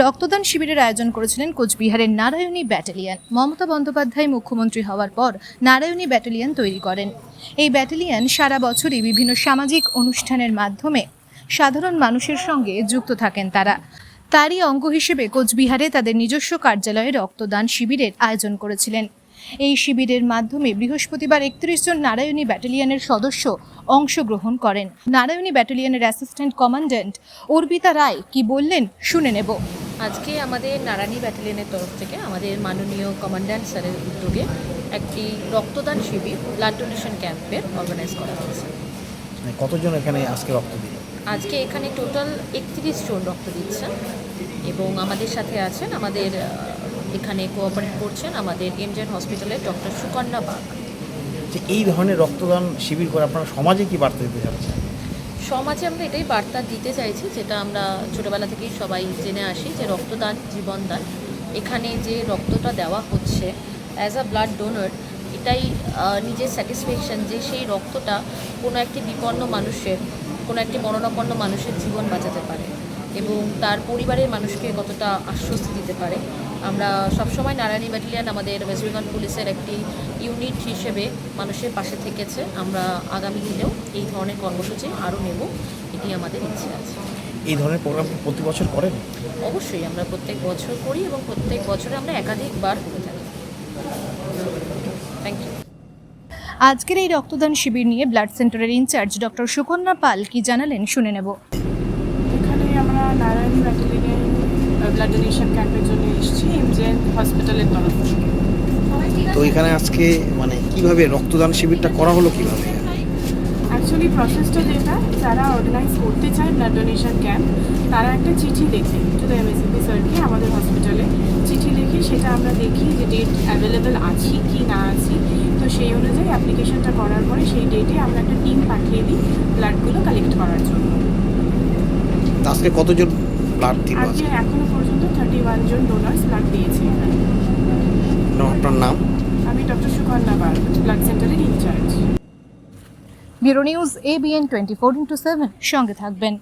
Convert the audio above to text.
রক্তদান শিবিরের আয়োজন করেছিলেন কোচবিহারের নারায়ণী ব্যাটালিয়ান। মমতা বন্দ্যোপাধ্যায় মুখ্যমন্ত্রী হওয়ার পর নারায়ণী ব্যাটালিয়ান তৈরি করেন। এই ব্যাটালিয়ান সারা বছরই বিভিন্ন সামাজিক অনুষ্ঠানের মাধ্যমে সাধারণ মানুষের সঙ্গে যুক্ত থাকেন তারা। তারই অঙ্গ হিসেবে কোচবিহারে তাদের নিজস্ব কার্যালয়ে রক্তদান শিবিরের আয়োজন করেছিলেন। এই শিবিরের মাধ্যমে বৃহস্পতিবার একত্রিশ জন নারায়ণী ব্যাটালিয়নের সদস্য অংশগ্রহণ করেন। নারায়ণী ব্যাটালিয়নের অ্যাসিস্ট্যান্ট কমান্ড্যান্ট অর্পিতা রায় কি বললেন শুনে নেব। আজকে আমাদের নারায়ণী ব্যাটালিয়নের তরফ থেকে আমাদের মাননীয় কমান্ড্যান্ট স্যারের উদ্যোগে একটি রক্তদান শিবির ব্লাড ডোনেশন ক্যাম্পের অর্গানাইজ করা হয়েছে। মানে কতজন এখানে আজকে রক্ত দিল? আজকে এখানে টোটাল একত্রিশ জন রক্ত দিচ্ছেন এবং আমাদের সাথে আছেন আমাদের এখানে কোঅপারেট করছেন আমাদের এমজেন হসপিটালের ডক্টর সুকন্যা বাগ এই ধরনের রক্তদান শিবির করে আপনারা সমাজে কি বার্তা দিতে চাচ্ছেন? সমাজে আমরা এটাই বার্তা দিতে চাইছি, যেটা আমরা ছোটোবেলা থেকেই সবাই জেনে আসি, যে রক্তদান, জীবনদান। এখানে যে রক্তটা দেওয়া হচ্ছে অ্যাজ আ ব্লাড ডোনার এটাই নিজের স্যাটিসফ্যাকশন যে সেই রক্তটা কোনো একটি বিপন্ন মানুষের, কোনো একটি মরণাপন্ন মানুষের জীবন বাঁচাতে পারে এবং তার পরিবারের মানুষকে কতটা আশ্বস্তি দিতে পারে। আমরা সবসময় নারায়ণী ব্যাটালিয়ান আমাদের ওয়েস্ট বেঙ্গল পুলিশের একটি ইউনিট হিসেবে মানুষের পাশে থেকেছে। আমরা আগামী দিনেও এই ধরনের কর্মসূচি আরও নেব এটি আমাদের ইচ্ছে আছে। এই ধরনের প্রোগ্রাম প্রতি বছর করেন? অবশ্যই আমরা প্রত্যেক বছর করি এবং প্রত্যেক বছরে আমরা একাধিকবার করে থাকি। থ্যাংক ইউ আজকের এই রক্তদান শিবির নিয়ে ব্লাড সেন্টারের ইনচার্জ ডক্টর সুকন্যা পাল কি জানালেন শুনে নেব। এখানে আমরা নারায়ণ ব্যাটালিয়নে ব্লাড ডোনেশন ক্যাম্পের জন্য এসেছি এমজেএন হসপিটালের তরফ থেকে। তো এখানে আজকে মানে কীভাবে রক্তদান শিবিরটা করা হলো কীভাবে? অ্যাকচুয়ালি প্রসেসটা যেটা যারা অর্গানাইজ করতে চায় ব্লাড ডোনেশন ক্যাম্প তারা একটা চিঠি লেখে টু দ্য এমএসিপি স্যারকে আমাদের হসপিটালে চিঠি লিখে সেটা আমরা দেখি যে ডেট অ্যাভেলেবেল আছি কি না আছি। তো সেই অনুযায়ী অ্যাপ্লিকেশনটা করার পরে সেই ডেটে আমরা একটা টিম পাঠিয়ে দিই ব্লাডগুলো কালেক্ট করার জন্য। আজকে কতজন ব্লাড দিল আজকে এখনও পর্যন্ত থার্টি ওয়ান জন ডোনার্স ব্লাড দিয়েছে এখানে। না, নাম? আমি ডক্টর সুকন্যা বার ব্লাড সেন্টারের incharge bureau news ABN twenty four into seven সঙ্গে থাকবেন।